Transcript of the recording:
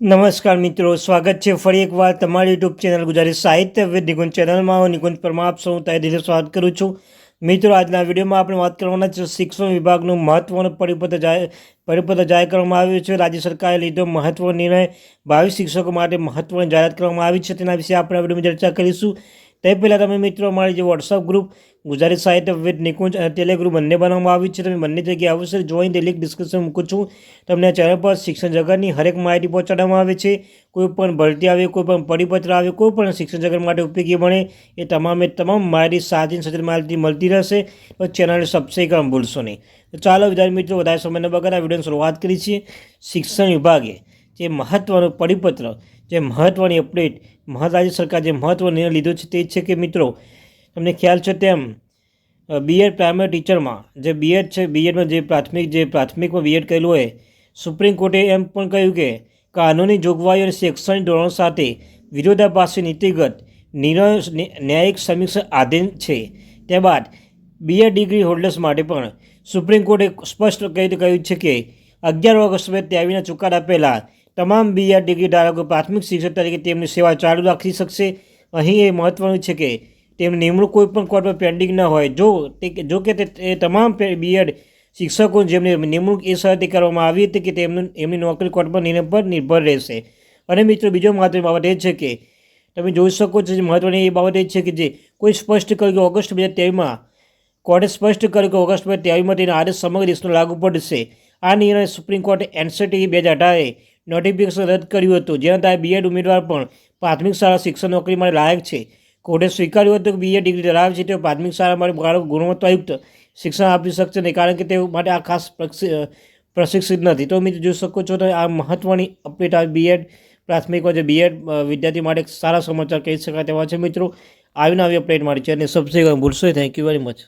નમસ્કાર મિત્રો, સ્વાગત છે ફરી એકવાર તમારી યુટ્યુબ ચેનલ ગુજરાતી સાહિત્ય વિદ નિકુંજ ચેનલમાં. હું નિકુંજ પરમાર, આપ સૌ તહે દિલે સ્વાગત કરું છું. મિત્રો, આજના વિડીયોમાં આપણે વાત કરવાના છે શિક્ષણ વિભાગનું મહત્વનું પરિપત્ર જાહેર પરિપત્ર જાહેર કરવામાં આવ્યું છે. રાજ્ય સરકારે લીધો મહત્વનો નિર્ણય. ભાવિ શિક્ષકો માટે મહત્વની જાહેરાત કરવામાં આવી છે. તેના વિશે આપણે વિડીયોમાં ચર્ચા કરીશું. તે પહેલાં તમે મિત્રો, અમારી જે વોટ્સઅપ ગ્રુપ ગુજરાતી સાહિત્ય વિથ નિકુંજ અને ટેલિગ્રુપ બંને બનાવવામાં આવી છે. તમે બંને જગ્યાએ અવશ્ય જોઈન તે લિંક ડિસ્ક્રિપ્શન મૂકું છું. તમને ચેનલ પર શિક્ષણ જગતની હરેક માહિતી પહોંચાડવામાં આવે છે. કોઈ પણ ભરતી આવે, કોઈ પણ પરિપત્ર આવે, કોઈ પણ શિક્ષણ જગત માટે ઉપયોગી બને, એ તમામે તમામ માહિતી સાચી સચોટ માહિતી મળતી રહેશે. તો ચેનલને સબસ્ક્રાઈબ કરવા ભૂલશો નહીં. ચાલો વિદ્યાર્થી મિત્રો, વધારે સમય ન બગાડ આ વિડીયોની શરૂઆત કરી છે શિક્ષણ વિભાગે જે મહત્ત્વનું પરિપત્ર, જે મહત્ત્વની અપડેટ મહા રાજ્ય સરકાર જે મહત્ત્વનો નિર્ણય લીધો છે તે છે કે મિત્રો તમને ખ્યાલ છે તેમ બીએડ પ્રાઇમરી ટીચરમાં જે બીએડ છે બીએડમાં જે પ્રાથમિક, જે પ્રાથમિકમાં બીએડ કરેલું હોય સુપ્રીમ કોર્ટે એમ પણ કહ્યું કે કાનૂની જોગવાઈઓ અને શૈક્ષણિક ધોરણો સાથે વિરોધાભાસી નીતિગત નિર્ણય ન્યાયિક સમીક્ષા આધીન છે. ત્યારબાદ બીએડ ડિગ્રી હોલ્ડર્સ માટે પણ સુપ્રીમ કોર્ટે સ્પષ્ટ કહી કહ્યું છે કે અગિયાર ઓગસ્ટ બે ત્યાવીના ચુકાદા પહેલાં તમામ બીએડ ડિગ્રી ધારકો પ્રાથમિક શિક્ષક તરીકે તેમની સેવા ચાલુ રાખી શકશે. અહીં એ મહત્ત્વનું છે કે તેમની નિમણૂક કોઈ પણ કોર્ટ પર પેન્ડિંગ ન હોય. જો તે જો કે તે તમામ બીએડ શિક્ષકો જેમની નિમણૂક એ શરતે કરવામાં આવી હતી કે તેમનું, એમની નોકરી કોર્ટ પર નિર્ણય પર નિર્ભર રહેશે. અને મિત્રો, બીજો મહત્વની બાબત એ છે કે, તમે જોઈ શકો છો મહત્વની એ બાબત એ છે કે જે કોઈ સ્પષ્ટ કર્યું કે ઓગસ્ટ બે હજાર કોર્ટે સ્પષ્ટ કર્યું કે ઓગસ્ટ બે હજાર તેવીસમાં તેનો આદેશ સમગ્ર દેશનો લાગુ પડશે. આ નિર્ણય સુપ્રીમ કોર્ટે એનસીટી બે હજાર અઢારે નોટિફિકેશન રદ કર્યું હતું. જેના કારણે બીએડ ઉમેદવાર પણ પ્રાથમિક શાળા શિક્ષણ નોકરી માટે લાયક છે. કોર્ટે સ્વીકાર્યું હતું કે બીએડ ડિગ્રી ધરાવે છે તેઓ પ્રાથમિક શાળા માટે બાળકો ગુણવત્તાયુક્ત શિક્ષણ આપી શકશે નહીં કારણ કે તેઓ માટે આ ખાસ પ્રશિક્ષિત નથી. તો મિત્રો જોઈ શકો છો તો આ મહત્ત્વની અપડેટ આ બીએડ હોય જે બીએડ વિદ્યાર્થી માટે સારા સમાચાર કહી શકાય તેવા છે મિત્રો. આવીને આવી અપડેટ મારી છે અને સબસે ભૂલશો થેન્ક યુ વેરી મચ